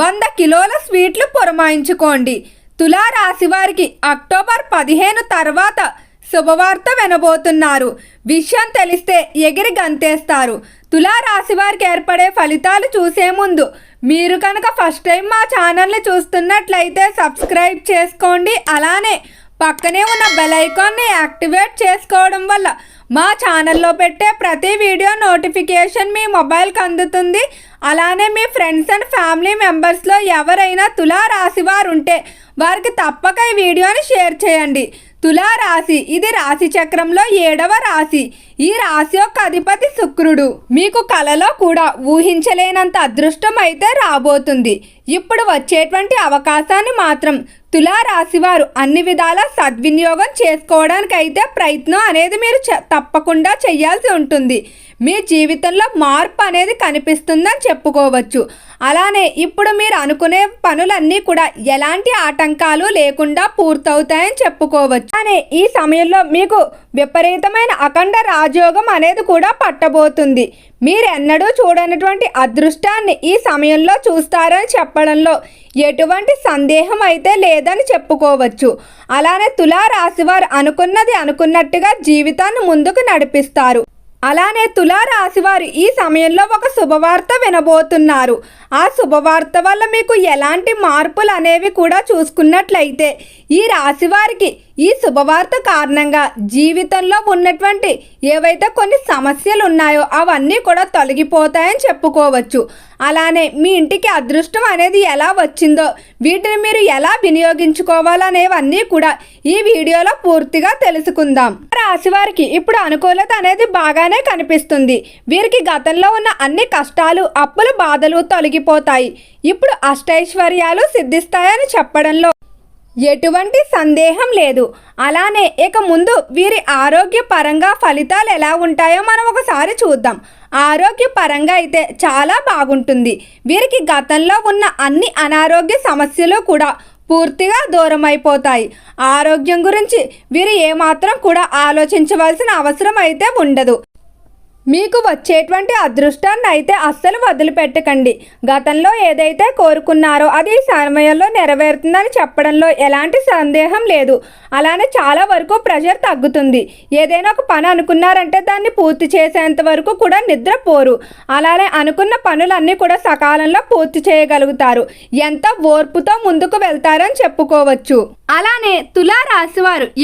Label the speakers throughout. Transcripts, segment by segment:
Speaker 1: వంద కిలోల స్వీట్లు పురమాయించుకోండి. తులారాశి వారికి అక్టోబర్ పదిహేను తర్వాత శుభవార్త వినబోతున్నారు. విషయం తెలిస్తే ఎగిరి గంతేస్తారు. తులారాశి వారికి ఏర్పడే ఫలితాలు చూసే ముందు మీరు కనుక ఫస్ట్ టైం మా ఛానల్ని చూస్తున్నట్లయితే సబ్స్క్రైబ్ చేసుకోండి. అలానే పక్కనే ఉన్న బెల్ ఐకాన్ని యాక్టివేట్ చేసుకోవడం వల్ల మా ఛానల్లో పెట్టే ప్రతి వీడియో నోటిఫికేషన్ మీ మొబైల్కి అందుతుంది. అలానే మీ ఫ్రెండ్స్ అండ్ ఫ్యామిలీ మెంబర్స్లో ఎవరైనా తులా రాశి వారు ఉంటే వారికి తప్పక ఈ వీడియోని షేర్ చేయండి. తులా రాశి ఇది రాశి చక్రంలో ఏడవ రాశి. ఈ రాశి యొక్క అధిపతి శుక్రుడు. మీకు కలలో కూడా ఊహించలేనంత అదృష్టం అయితే రాబోతుంది. ఇప్పుడు వచ్చేటువంటి అవకాశాన్ని మాత్రం తులారాశి వారు అన్ని విధాల సద్వినియోగం చేసుకోవడానికైతే ప్రయత్నం అనేది మీరు చ- తప్పకుండా చేయాల్సి ఉంటుంది. మీ జీవితంలో మార్పు అనేది కనిపిస్తుందని చెప్పుకోవచ్చు. అలానే ఇప్పుడు మీరు అనుకునే పనులన్నీ కూడా ఎలాంటి ఆటంకాలు లేకుండా పూర్తవుతాయని చెప్పుకోవచ్చు. అనే ఈ సమయంలో మీకు విపరీతమైన అఖండ రాజయోగం అనేది కూడా పట్టబోతుంది. మీరెన్నడూ చూడనటువంటి అదృష్టాన్ని ఈ సమయంలో చూస్తారని చెప్పడంలో ఎటువంటి సందేహం అయితే లేదని చెప్పుకోవచ్చు. అలానే తులా రాశివారు అనుకున్నది అనుకున్నట్టుగా జీవితాన్ని ముందుకు నడిపిస్తారు. అలానే తులారాశివారు ఈ సమయంలో ఒక శుభవార్త వినబోతున్నారు. ఆ శుభవార్త వల్ల మీకు ఎలాంటి మార్పులు అనేవి కూడా చూసుకున్నట్లయితే ఈ రాశివారికి ఈ శుభవార్త కారణంగా జీవితంలో ఉన్నటువంటి ఏవైతే కొన్ని సమస్యలు ఉన్నాయో అవన్నీ కూడా తొలగిపోతాయని చెప్పుకోవచ్చు. అలానే మీ ఇంటికి అదృష్టం అనేది ఎలా వచ్చిందో వీటిని మీరు ఎలా వినియోగించుకోవాలనేవన్నీ కూడా ఈ వీడియోలో పూర్తిగా తెలుసుకుందాం. రాశివారికి ఇప్పుడు అనుకూలత అనేది బాగానే కనిపిస్తుంది. వీరికి గతంలో ఉన్న అన్ని కష్టాలు అప్పుల బాధలు తొలగిపోతాయి. ఇప్పుడు అష్టైశ్వర్యాలు సిద్ధిస్తాయని చెప్పడంలో ఎటువంటి సందేహం లేదు. అలానే ఇక ముందు వీరి ఆరోగ్య పరంగా ఫలితాలు ఎలా ఉంటాయో మనం ఒకసారి చూద్దాం. ఆరోగ్య పరంగా అయితే చాలా బాగుంటుంది. వీరికి గతంలో ఉన్న అన్ని అనారోగ్య సమస్యలు కూడా పూర్తిగా దూరం అయిపోతాయి ఆరోగ్యం గురించి వీరు ఏమాత్రం కూడా ఆలోచించవలసిన అవసరం అయితే ఉండదు. మీకు వచ్చేటువంటి అదృష్టాన్ని అయితే అస్సలు వదిలిపెట్టకండి. గతంలో ఏదైతే కోరుకున్నారో అది ఈ సమయంలో నెరవేరుతుందని చెప్పడంలో ఎలాంటి సందేహం లేదు. అలానే చాలా వరకు ప్రెషర్ తగ్గుతుంది. ఏదైనా ఒక పని అనుకున్నారంటే దాన్ని పూర్తి చేసేంత వరకు కూడా నిద్రపోరు అలానే అనుకున్న పనులన్నీ కూడా సకాలంలో పూర్తి చేయగలుగుతారు. ఎంత ఓర్పుతో ముందుకు వెళ్తారని చెప్పుకోవచ్చు. అలానే తులా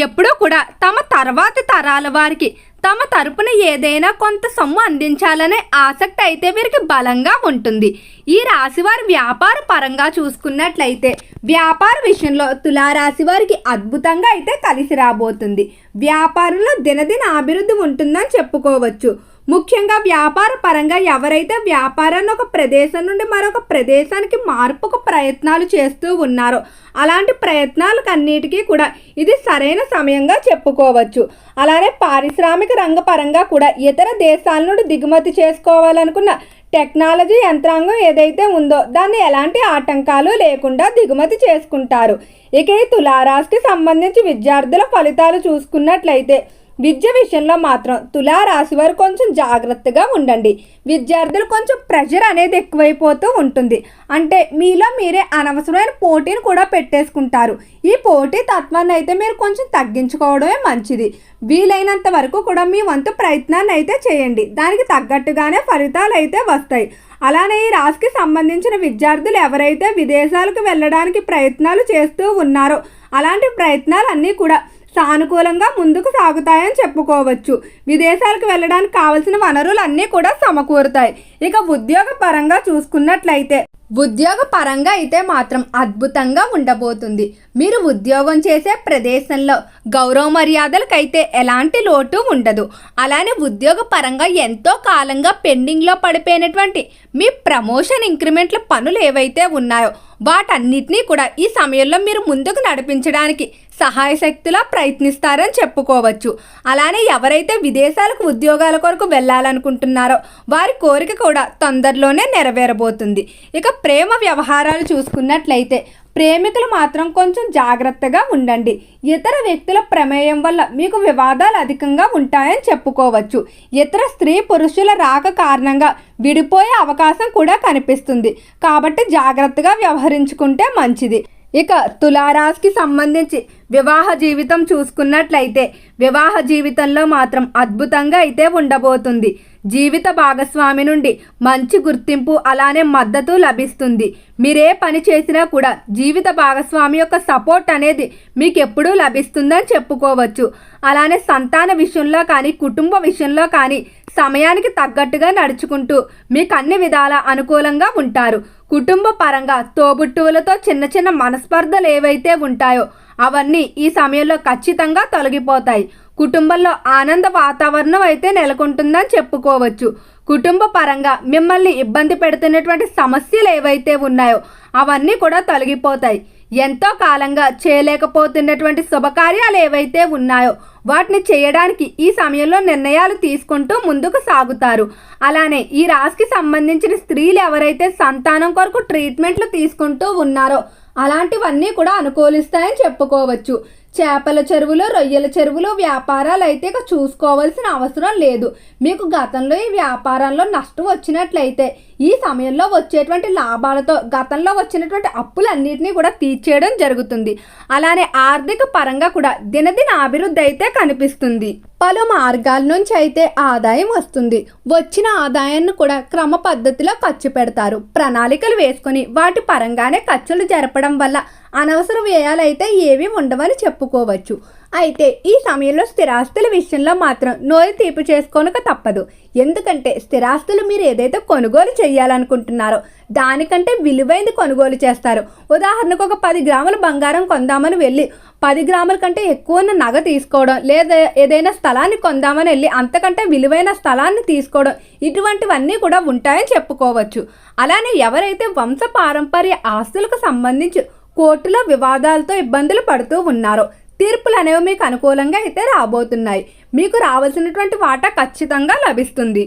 Speaker 1: ఎప్పుడూ కూడా తమ తర్వాత తరాల వారికి తమ తరపున ఏదైనా కొంత సొమ్ము అందించాలనే ఆసక్తి అయితే వీరికి బలంగా ఉంటుంది. ఈ రాశివారు వ్యాపార పరంగా చూసుకున్నట్లయితే వ్యాపార విషయంలో తులారాశి వారికి అద్భుతంగా అయితే కలిసి రాబోతుంది. వ్యాపారంలో దినదిన అభివృద్ధి ఉంటుందని చెప్పుకోవచ్చు. ముఖ్యంగా వ్యాపార పరంగా ఎవరైతే వ్యాపారాన్ని ఒక ప్రదేశం నుండి మరొక ప్రదేశానికి మార్పుకు ప్రయత్నాలు చేస్తూ ఉన్నారో అలాంటి ప్రయత్నాలకు అన్నిటికీ కూడా ఇది సరైన సమయంగా చెప్పుకోవచ్చు. అలానే పారిశ్రామిక రంగ పరంగా కూడా ఇతర దేశాల నుండి దిగుమతి చేసుకోవాలనుకున్న టెక్నాలజీ యంత్రాంగం ఏదైతే ఉందో దాన్ని ఎలాంటి ఆటంకాలు లేకుండా దిగుమతి చేసుకుంటారు. ఇక ఈ తులారాశికి సంబంధించి విద్యార్థుల ఫలితాలు చూసుకున్నట్లయితే విద్య విషయంలో మాత్రం తులారాశి వారు కొంచెం జాగ్రత్తగా ఉండండి. విద్యార్థులు కొంచెం ప్రెషర్ అనేది ఎక్కువైపోతూ ఉంటుంది. అంటే మీలో మీరే అనవసరమైన పోటీని కూడా పెట్టేసుకుంటారు. ఈ పోటీ తత్వాన్ని అయితే మీరు కొంచెం తగ్గించుకోవడమే మంచిది. వీలైనంత వరకు కూడా మీ వంతు ప్రయత్నాన్ని అయితే చేయండి. దానికి తగ్గట్టుగానే ఫలితాలు అయితే వస్తాయి. అలానే ఈ రాశికి సంబంధించిన విద్యార్థులు ఎవరైతే విదేశాలకు వెళ్ళడానికి ప్రయత్నాలు చేస్తూ ఉన్నారో అలాంటి ప్రయత్నాలన్నీ కూడా సానుకూలంగా ముందుకు సాగుతాయని చెప్పుకోవచ్చు. విదేశాలకు వెళ్ళడానికి కావలసిన వనరులు అన్నీ కూడా సమకూరుతాయి. ఇక ఉద్యోగ పరంగా చూసుకున్నట్లయితే ఉద్యోగ పరంగా అయితే మాత్రం అద్భుతంగా ఉండబోతుంది. మీరు ఉద్యోగం చేసే ప్రదేశంలో గౌరవ మర్యాదలకైతే ఎలాంటి లోటు ఉండదు. అలానే ఉద్యోగ పరంగా ఎంతో కాలంగా పెండింగ్లో పడిపోయినటువంటి మీ ప్రమోషన్ ఇంక్రిమెంట్ల పనులు ఏవైతే ఉన్నాయో వాటన్నిటినీ కూడా ఈ సమయంలో మీరు ముందుకు నడిపించడానికి సహాయ శక్తిలా ప్రయత్నిస్తారని చెప్పుకోవచ్చు. అలానే ఎవరైతే విదేశాలకు ఉద్యోగాల కొరకు వెళ్ళాలనుకుంటున్నారో వారి కోరిక కూడా తొందరలోనే నెరవేరబోతుంది. ఇక ప్రేమ వ్యవహారాలు చూసుకున్నట్లయితే ప్రేమికులు మాత్రం కొంచెం జాగ్రత్తగా ఉండండి. ఇతర వ్యక్తుల ప్రమేయం వల్ల మీకు వివాదాలు అధికంగా ఉంటాయని చెప్పుకోవచ్చు. ఇతర స్త్రీ పురుషుల రాక కారణంగా విడిపోయే అవకాశం కూడా కనిపిస్తుంది. కాబట్టి జాగ్రత్తగా వ్యవహరించుకుంటే మంచిది. ఇక తులారాశికి సంబంధించి వివాహ జీవితం చూసుకున్నట్లయితే వివాహ జీవితంలో మాత్రం అద్భుతంగా అయితే ఉండబోతుంది. జీవిత భాగస్వామి నుండి మంచి గుర్తింపు అలానే మద్దతు లభిస్తుంది. మీరే పని చేసినా కూడా జీవిత భాగస్వామి యొక్క సపోర్ట్ అనేది మీకు ఎప్పుడూ లభిస్తుందని చెప్పుకోవచ్చు. అలానే సంతాన విషయంలో కానీ కుటుంబ విషయంలో కానీ సమయానికి తగ్గట్టుగా నడుచుకుంటూ మీకు అన్ని విధాల అనుకూలంగా ఉంటారు. కుటుంబ పరంగా తోబుట్టువులతో చిన్న చిన్న మనస్పర్ధలు ఏవైతే ఉంటాయో అవన్నీ ఈ సమయంలో ఖచ్చితంగా తొలగిపోతాయి. కుటుంబంలో ఆనంద వాతావరణం అయితే నెలకొంటుందని చెప్పుకోవచ్చు. కుటుంబ పరంగా మిమ్మల్ని ఇబ్బంది పెడుతున్నటువంటి సమస్యలు ఏవైతే ఉన్నాయో అవన్నీ కూడా తొలగిపోతాయి. ఎంతో కాలంగా చేయలేకపోతున్నటువంటి శుభకార్యాలు ఏవైతే ఉన్నాయో వాటిని చేయడానికి ఈ సమయంలో నిర్ణయాలు తీసుకుంటూ ముందుకు సాగుతారు. అలానే ఈ రాశికి సంబంధించిన స్త్రీలు ఎవరైతే సంతానం కొరకు ట్రీట్మెంట్లు తీసుకుంటూ ఉన్నారో అలాంటివన్నీ కూడా అనుకూలిస్తాయని చెప్పుకోవచ్చు. చేపల చెరువులు రొయ్యల చెరువులు వ్యాపారాలు అయితే ఇక చూసుకోవాల్సిన అవసరం లేదు. మీకు గతంలో ఈ వ్యాపారాల్లో నష్టం వచ్చినట్లయితే ఈ సమయంలో వచ్చేటువంటి లాభాలతో గతంలో వచ్చినటువంటి అప్పులన్నింటినీ కూడా తీర్చేయడం జరుగుతుంది. అలానే ఆర్థిక పరంగా కూడా దినదిన అభివృద్ధి అయితే కనిపిస్తుంది. పలు మార్గాల నుంచి అయితే ఆదాయం వస్తుంది. వచ్చిన ఆదాయాన్ని కూడా క్రమ పద్ధతిలో ఖర్చు పెడతారు. ప్రణాళికలు వేసుకొని వాటి పరంగానే ఖర్చులు జరపడం వల్ల అనవసర వ్యయాలు అయితే ఏవి ఉండవని చెప్పుకోవచ్చు. అయితే ఈ సమయంలో స్థిరాస్తుల విషయంలో మాత్రం నోరు తీపి చేసుకోనక తప్పదు. ఎందుకంటే స్థిరాస్తులు మీరు ఏదైతే కొనుగోలు చేయాలనుకుంటున్నారో దానికంటే విలువైంది కొనుగోలు చేస్తారు. ఉదాహరణకు ఒక పది గ్రాముల బంగారం కొందామని వెళ్ళి పది గ్రాముల కంటే ఎక్కువ ఉన్న నగ తీసుకోవడం లేదా ఏదైనా స్థలాన్ని కొందామని వెళ్ళి అంతకంటే విలువైన స్థలాన్ని తీసుకోవడం ఇటువంటివన్నీ కూడా ఉంటాయని చెప్పుకోవచ్చు. అలానే ఎవరైతే వంశ పారంపర్య ఆస్తులకు సంబంధించి కోర్టులో వివాదాలతో ఇబ్బందులు పడుతూ ఉన్నారో. తీర్పులు అనేవి మీకు అనుకూలంగా అయితే రాబోతున్నాయి. మీకు రావాల్సినటువంటి వాటా ఖచ్చితంగా లభిస్తుంది.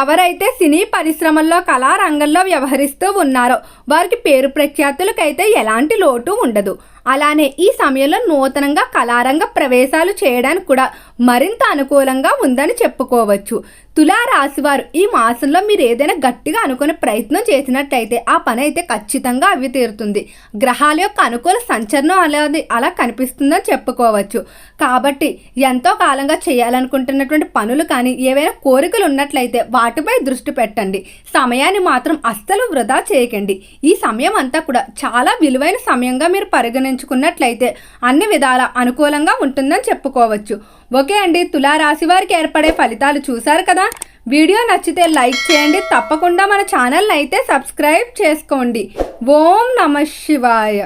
Speaker 1: ఎవరైతే సినీ పరిశ్రమల్లో కళారంగంలో వ్యవహరిస్తూ ఉన్నారో వారికి పేరు ప్రఖ్యాతులకైతే ఎలాంటి లోటు ఉండదు. అలానే ఈ సమయంలో నూతనంగా కళారంగ ప్రవేశాలు చేయడానికి కూడా మరింత అనుకూలంగా ఉందని చెప్పుకోవచ్చు. తులారాశివారు ఈ మాసంలో మీరు ఏదైనా గట్టిగా అనుకునే ప్రయత్నం చేసినట్టయితే ఆ పని అయితే ఖచ్చితంగా అవి తీరుతుంది. గ్రహాల యొక్క అనుకూల సంచలనం అనేది అలా కనిపిస్తుందని చెప్పుకోవచ్చు. కాబట్టి ఎంతో కాలంగా చేయాలనుకుంటున్నటువంటి పనులు కానీ ఏవైనా కోరికలు ఉన్నట్లయితే వాటిపై దృష్టి పెట్టండి. సమయాన్ని మాత్రం అస్సలు వృధా చేయకండి. ఈ సమయం అంతా కూడా చాలా విలువైన సమయంగా మీరు పరిగణించుకున్నట్లయితే అన్ని విధాల అనుకూలంగా ఉంటుందని చెప్పుకోవచ్చు. ఓకే అండి తులారాశి వారికి ఏర్పడే ఫలితాలు చూశారు కదా? వీడియో నచ్చితే లైక్ చేయండి తప్పకుండా మన ఛానల్ని అయితే సబ్స్క్రైబ్ చేసుకోండి. ఓం నమ శివాయ.